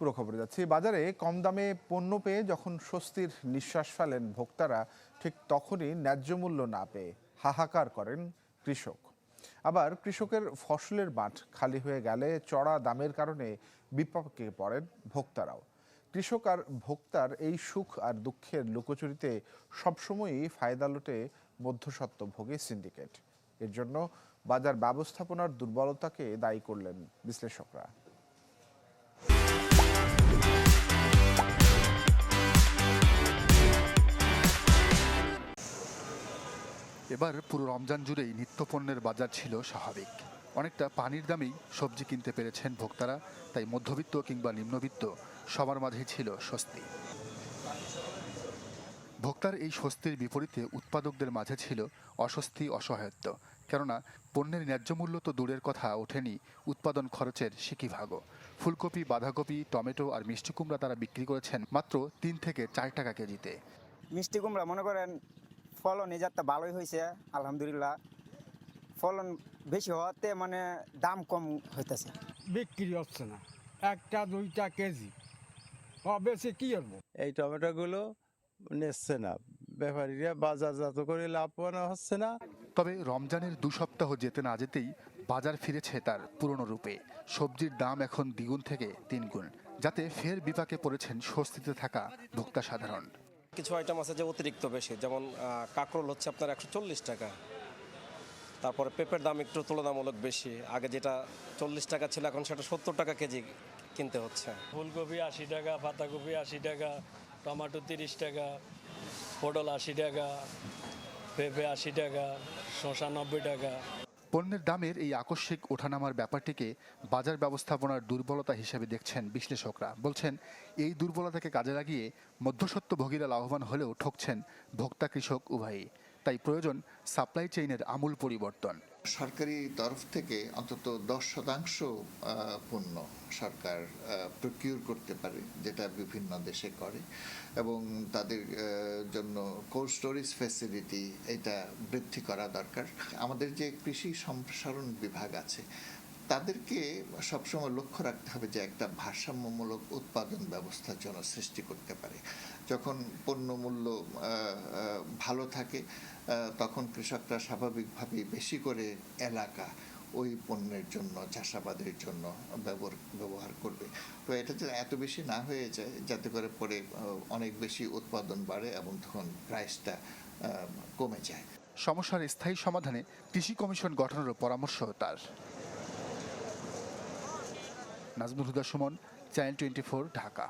পুরো খবরে যাচ্ছি। বাজারে কম দামে পণ্য পেয়ে যখন স্বস্তির নিঃশ্বাস ফেলেন ভোক্তারা, ঠিক তখনই ন্যায্য মূল্য না পেয়ে হাহাকার করেন কৃষক। আবার কৃষকের ফসলের মাঠ খালি হয়ে গেলে চড়া দামের কারণে বিপাকে পড়েন ভোক্তারাও। কৃষক আর ভোক্তার এই সুখ আর দুঃখের লুকোচুরিতে সবসময়ই ফায়দা লোটে মধ্যস্বত্ব ভোগে সিন্ডিকেট। এর জন্য বাজার ব্যবস্থাপনার দুর্বলতাকে দায়ী করলেন বিশ্লেষকরা। এবার পুরো রমজান জুড়েই নিত্যপণ্যের বাজার ছিল স্বাভাবিক। অনেকটা পানির দামেই সবজি কিনতে পেরেছেন ভোক্তারা, তাই মধ্যবিত্ত কিংবা নিম্নবিত্ত সবার মাঝেই ছিল স্বস্তি। ভোক্তার এই স্বস্তির বিপরীতে উৎপাদকদের মাঝে ছিল অস্বস্তি, অসহায়ত্ব। কেননা, পণ্যের ন্যায্য মূল্য তো দূরের কথা, ওঠেনি উৎপাদন খরচের সিকিভাগও ফুলকপি, বাঁধাকপি, টমেটো আর মিষ্টি কুমড়া তারা বিক্রি করেছেন মাত্র তিন থেকে চার টাকা কেজিতে। মিষ্টি কুমড়া, মনে করেন ফলন এই জাতটা ভালোই হয়েছে আলহামদুলিল্লাহ। ফলন বেশি হওয়াতে মানে দাম কম হইতেছে। বিক্রি হচ্ছে না। একটা দুইটা কেজি। বেশি কি করব? এই টমেটোগুলো নিচ্ছে না। ব্যাপারীরা বাজারজাত করে লাভবান হচ্ছে না। তবে রমজানের দু সপ্তাহ যেতে না যেতেই বাজার ফিরেছে তার পুরনো রূপে। সবজির দাম এখন দ্বিগুণ থেকে তিনগুণ যাতে ফের বিপাকে পড়েছেন স্বস্তিতে থাকা ভোক্তা সাধারণ। কিছু আইটেম আছে যে অতিরিক্ত বেশি, যেমন কাঁকরোল হচ্ছে আপনার একশো চল্লিশ টাকা। তারপরে পেঁপের দাম একটু তুলনামূলক বেশি, আগে যেটা চল্লিশ টাকা ছিল, এখন সেটা সত্তর টাকা কেজি কিনতে হচ্ছে। ফুলকপি আশি টাকা, পাতাকপি আশি টাকা, টমেটো তিরিশ টাকা, পটল আশি টাকা, পেঁপে আশি টাকা, শসা নব্বই টাকা। পণ্যের দামের এই আকস্মিক ওঠানামার ব্যাপারটিকে বাজার ব্যবস্থাপনার দুর্বলতা হিসেবে দেখছেন বিশ্লেষকরা। বলছেন, এই দুর্বলতাকে কাজে লাগিয়ে মধ্যস্বত্বভোগীরা লাভবান হলেও ঠকছেন ভোক্তা কৃষক উভয়ই। তাই প্রয়োজন সাপ্লাই চেইনের আমূল পরিবর্তন। সরকারি তরফ থেকে অন্তত দশ শতাংশ পণ্য সরকার প্রকিউর করতে পারে, যেটা বিভিন্ন দেশে করে। এবং তাদের জন্য কোল্ড স্টোরেজ ফ্যাসিলিটি এটা বৃদ্ধি করা দরকার। আমাদের যে কৃষি সম্প্রসারণ বিভাগ আছে, তাদেরকে সবসময় লক্ষ্য রাখতে হবে যে একটা ভারসাম্যমূলক উৎপাদন ব্যবস্থার জন্য সৃষ্টি করতে পারে। যখন পণ্য মূল্য আহ, আহ, ভালো থাকে তখন কৃষকরা স্বাভাবিকভাবেই বেশি করে এলাকা ওই পণ্যের জন্য চাষাবাদের জন্য ব্যবহার ব্যবহার করবে। তো এটা যেন এত বেশি না হয়ে যায় যাতে করে পরে অনেক বেশি উৎপাদন বাড়ে এবং তখন প্রাইসটা কমে যায়। সমস্যার স্থায়ী সমাধানে কৃষি কমিশন গঠনেরও পরামর্শ তার। Nazmul Huda Sumon channel twenty Dhaka.